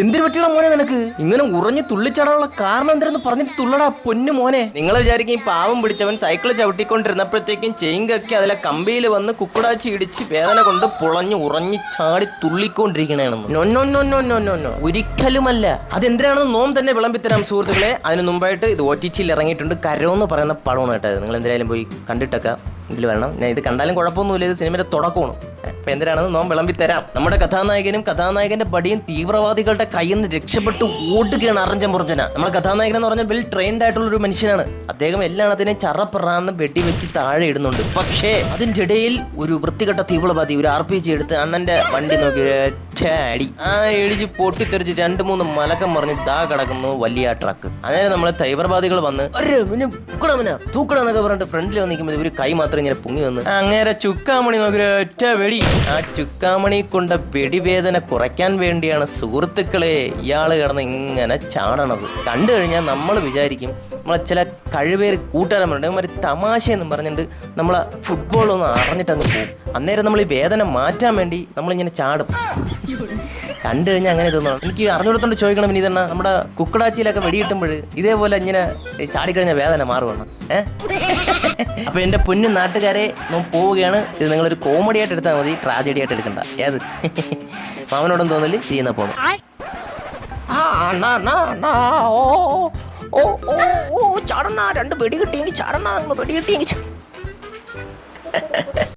എന്തിനു പറ്റിയുള്ള മോനെ നിനക്ക്? ഇങ്ങനെ ഉറഞ്ഞു തുള്ളിച്ചാടാനുള്ള കാരണം എന്തെന്ന് പറഞ്ഞിട്ട് തുള്ളടാ പൊന്നു മോനെ. നിങ്ങൾ വിചാരിക്കും ഈ പാവം പിടിച്ചവൻ സൈക്കിൾ ചവിട്ടിക്കൊണ്ടിരുന്നപ്പോഴത്തേക്കും ചെയിൻ കക്കി അതിലെ കമ്പിയിൽ വന്ന് കുക്കുടാച്ചി ഇടിച്ച് വേദന കൊണ്ട് പുളഞ്ഞു ഉറഞ്ഞു ചാടി തുള്ളിക്കൊണ്ടിരിക്കണേണെന്ന് no no no no no no no. ഒരിക്കലുമല്ല. അതെന്തിനാണെന്ന് നോം തന്നെ വിളമ്പിത്തരാം സുഹൃത്തുക്കളെ. അതിന് മുമ്പായിട്ട് ഇത് ഒ ടി ടിയിൽ ഇറങ്ങിയിട്ടുണ്ട് കരോ എന്ന് പറയുന്ന പടമാണ് കേട്ടത് നിങ്ങൾ എന്തായാലും പോയി കണ്ടിട്ടൊക്കെ ഇതിൽ വരണം. ഞാൻ ഇത് കണ്ടാലും കുഴപ്പമൊന്നുമില്ല ഇത് സിനിമയുടെ തുടക്കമാണ്. അപ്പൊ എന്തിനാണെന്ന് നോം വിളമ്പി തരാം. നമ്മുടെ കഥാനായകനും കഥാനായകന്റെ പടിയും തീവ്രവാദികളുടെ കയ്യിൽ നിന്ന് രക്ഷപ്പെട്ട് ഓടുകയാണ് അറഞ്ച മുറഞ്ചന നമ്മുടെ കഥാനായകൻ എന്ന് പറഞ്ഞാൽ വെൽ ട്രെയിൻഡ് ആയിട്ടുള്ള ഒരു മനുഷ്യനാണ്. അദ്ദേഹം എല്ലാത്തിനെയും ചറപ്പറാന്ന് വെടിവെച്ച് താഴെ ഇടുന്നുണ്ട്. പക്ഷേ അതിന്റെ ഇടയിൽ ഒരു വൃത്തികെട്ട തീവ്രവാദി ഒരു ആർ പി ജി എടുത്ത് അണ്ണന്റെ വണ്ടി നോക്കി ഒറ്റ അടി. ആ ഇടിച്ച് പൊട്ടിത്തെറിച്ച് രണ്ട് മൂന്ന് മലക്കം പറഞ്ഞ് ദാ കിടക്കുന്നു വലിയ ട്രക്ക്. അങ്ങനെ നമ്മളെ തീവ്രവാദികൾ വന്ന് തൂക്കണമെന്നൊക്കെ പിന്നെ തൂക്കടാ പിന്നെ, തൂക്കടാ" എന്നൊക്കെ പറഞ്ഞിട്ട് ഫ്രണ്ടിൽ വന്നിരിക്കുമ്പോൾ ഒരു കൈ മാത്രം ഇങ്ങനെ പൊങ്ങി വന്ന് അങ്ങനെ ചുക്കാമണി നോക്കി ഒറ്റ വെടി ആ ചുക്കാമണി കൊണ്ട വെടിവേദന കുറയ്ക്കാൻ വേണ്ടിയാണ് സുഹൃത്തുക്കളെ ഇയാൾ കിടന്ന് ഇങ്ങനെ ചാടണത്. കണ്ടു കഴിഞ്ഞാൽ നമ്മൾ വിചാരിക്കും നമ്മളെ ചില കഴിവേർ കൂട്ടുകാരന്മാരുണ്ട്. ഒരു തമാശ എന്ന് പറഞ്ഞിട്ട് നമ്മളെ ഫുട്ബോൾ ഒന്ന് അറിഞ്ഞിട്ട് അങ്ങ് പോകും. അന്നേരം നമ്മൾ ഈ വേദന മാറ്റാൻ വേണ്ടി നമ്മളിങ്ങനെ ചാടും. കണ്ടു കഴിഞ്ഞാൽ അങ്ങനെ തോന്നണം എനിക്ക് അറിഞ്ഞുകൊടുത്തോണ്ട് ചോദിക്കണം ഇനി തന്നെ നമ്മുടെ കുക്കടാച്ചിയിലൊക്കെ വെടിയിട്ടുമ്പോൾ ഇതേപോലെ ഇങ്ങനെ ചാടിക്കഴിഞ്ഞാൽ വേദന മാറുവാണ്. ഏഹ് അപ്പൊ എന്റെ പൊന്നു നാട്ടുകാരെ പോവുകയാണ്. ഇത് നിങ്ങളൊരു കോമഡി ആയിട്ട് എടുത്താൽ മതി. ട്രാജഡി ആയിട്ട് എടുക്കണ്ട. ഏത്? മാമനോടും തോന്നൽ ചെയ്യുന്ന പോണം ഓ, ഓ, ഓ, രണ്ട് വെടി കിട്ടിയെങ്കിൽ ചാടണ്ണ. നിങ്ങൾ വെടി കിട്ടിയെങ്കിൽ